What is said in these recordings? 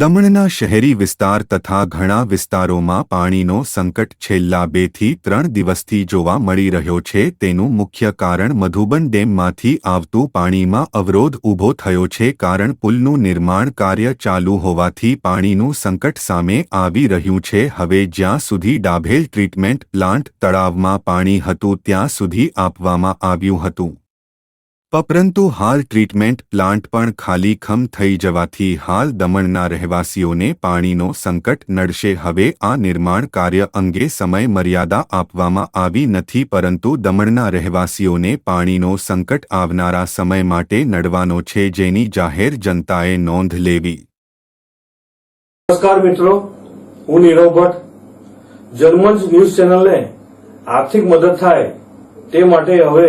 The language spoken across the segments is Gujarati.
દમણના શહેરી વિસ્તાર તથા ઘણા વિસ્તારોમાં પાણીનો સંકટ છેલ્લા બેથી ત્રણ દિવસથી જોવા મળી રહ્યો છે. તેનું મુખ્ય કારણ મધુબન ડેમમાંથી આવતું પાણીમાં અવરોધ ઊભો થયો છે કારણ પુલનું નિર્માણ કાર્ય ચાલુ હોવાથી પાણીનું સંકટ સામે આવી રહ્યું છે. હવે જ્યાં સુધી ડાભેલ ટ્રીટમેન્ટ પ્લાન્ટ તળાવમાં પાણી હતું ત્યાં સુધી આપવામાં આવ્યું હતું. પરંતુ હાલ ટ્રીટમેન્ટ પ્લાન્ટ પણ ખાલીખમ થઈ જવાથી હાલ દમણના રહેવાસીઓને પાણીનો સંકટ નડશે. હવે આ નિર્માણ કાર્ય અંગે સમય મર્યાદા આપવામાં આવી નથી, પરંતુ દમણના રહેવાસીઓને પાણીનો સંકટ આવનારા સમય માટે નડવાનો છે જેની જાહેર જનતાએ નોંધ લેવી. નમસ્કાર મિત્રો, હું નીરવ ભટ્ટ. જર્મન્સ ન્યૂઝ ચેનલને આર્થિક મદદ થાય તે માટે હવે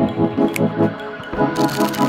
Thank you.